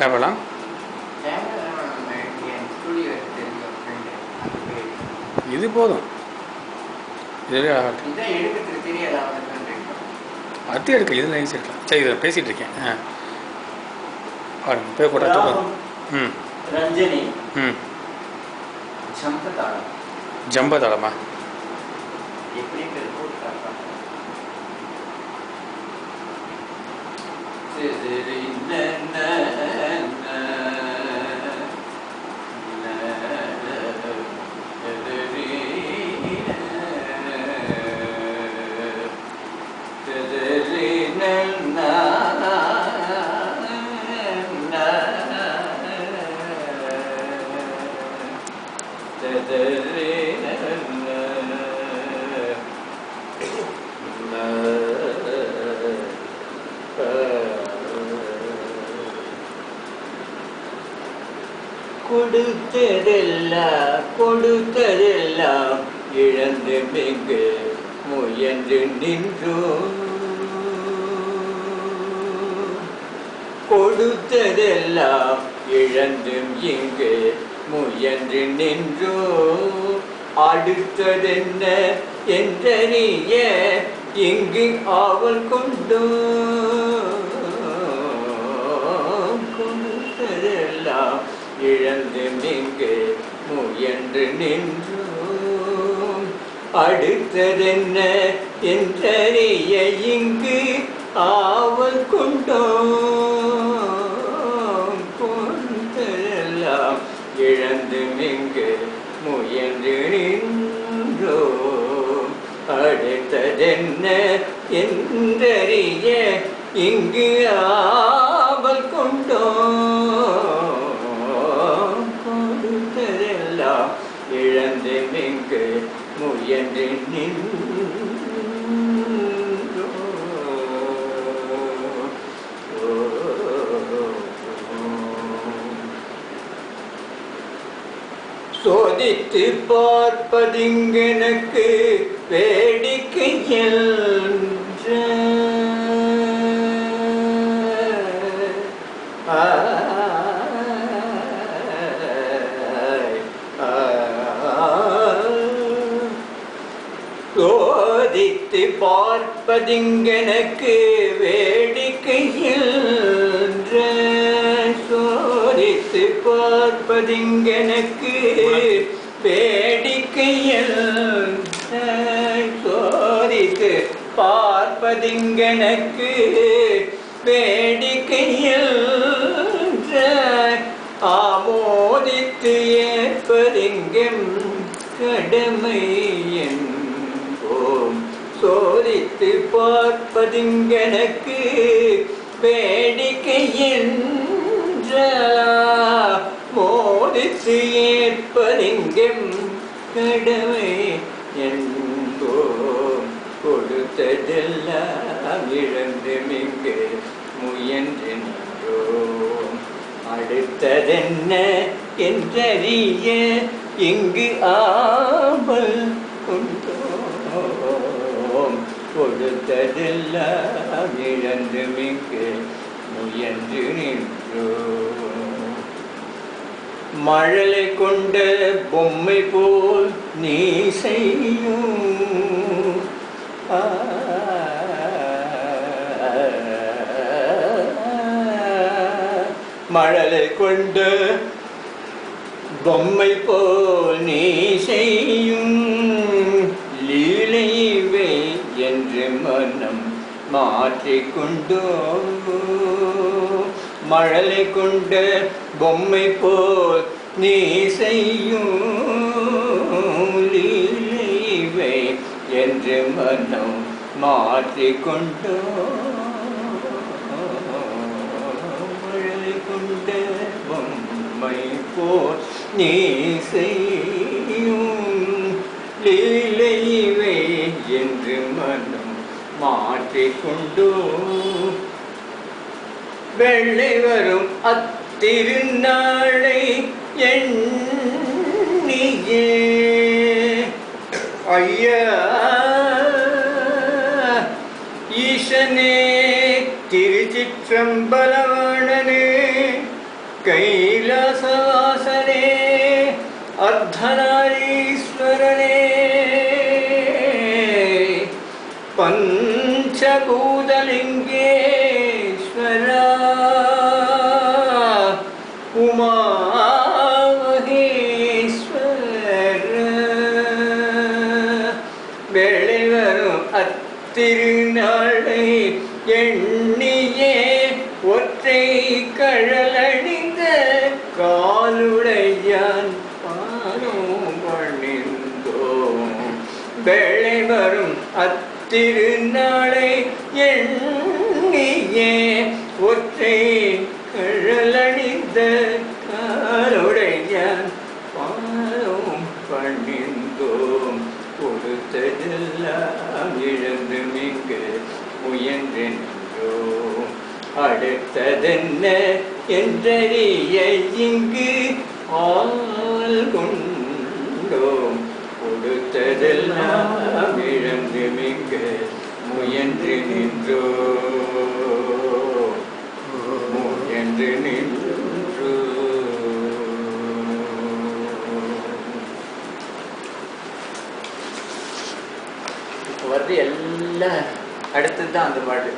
செவலாம் இது போதும். அது எடுக்கல இதில் லைன்ஸ் எடுக்கலாம் சரி இதில் பேசிகிட்டு இருக்கேன். ஆ. பாருங்க போய் போட்டா ம். ரஞ்சனி ம். ஜம்பதாளம். ஜம்பதாளமா? எப்படி பேர் போட்டு கொடுத்ததெல்லாம் கொடுத்ததெல்லாம் இழந்து மிகு முயன்று நின்றோம் கொடுத்ததெல்லாம் இழந்தும் இங்கு முயன்று நின்றோ. அடுத்ததென்ன என்றறிய இங்கு ஆவல் கொண்டோ. இழந்து மிங்கு முயன்று நின்றோம். அடுத்ததென்ன என்றறிய இங்கு ஆவல் கொண்டோம். கொண்டதெல்லாம் இழந்து மிங்கு முயன்று நின்றோம். அடுத்ததென்ன என்றறிய இங்கு ஆ சோதித்து பார்ப்பதிங்கெனக்கு வேடிக்கையில் வைத்து பார்ப்பதிங்கனக்கு வேடிக்கையில் சோதித்து பார்ப்பதிங்கனக்கு வேடிக்கையில் சோதித்து பார்ப்பதிங்கனக்கு வேடிக்கையில் ஆமோதித்து ஏற்பதிங்கம் கடமை பார்ப்பதுங்கனக்கு வேடிக்கை என்ற மோதித்து ஏற்பதிங்கம் கடமை என்போம். கொடுத்ததெல்லாம் இழந்தும் இங்கு முயன்று நின்றோம் அடுத்ததென்ன என்றறிய இங்கு ஆ எல்லாம் இழந்து மிங்கு முயன்று நின்றோம் மழலை கொண்ட பொம்மை போல் நீ செய்யும். மழலை கொண்ட பொம்மை போல் நீ செய்யும். மனம் மாற்றிக்கொண்டோ மழலை கொண்ட பொம்மை போல் நீ செய்யும் லீலைவை என்று மனம் மாற்றிக்கொண்டோ மழலை கொண்ட பொம்மை போல் நீ செய்யும் லீலைவை என்று மனம் மாற்றிக்கொண்டு வெள்ளை வரும் அத்திருநாளை எண்ணியே. ஐயா ஈசனே திருச்சிற்றம்பலவணனே கைலாசவாசனே அர்த்தநாரீஸ்வரனே பஞ்சபூதலிங்கேஸ்வரா உமா வெளிவரும் அத்திருநாளை எண்ணியே ஒற்றை கழலணிந்த காலுடையான் பாலும் பணிந்தோம் வெளிவரும் அத்திருநாளை எண்ணியே ஒற்றை கழலணிந்த காலுடையான் பாலும் பணிந்தோம். கொடுத்ததெல்லாம் இழந்து மிங்கு முயன்றென்றோம். அடுத்ததென்ன என்றறிய இங்கு ஆள் கொண்டு முயன்று நின்றோ. முயன்று நின்று. இப்போ வந்து எல்லாம் அடுத்தது தான் அந்த பாட்டு.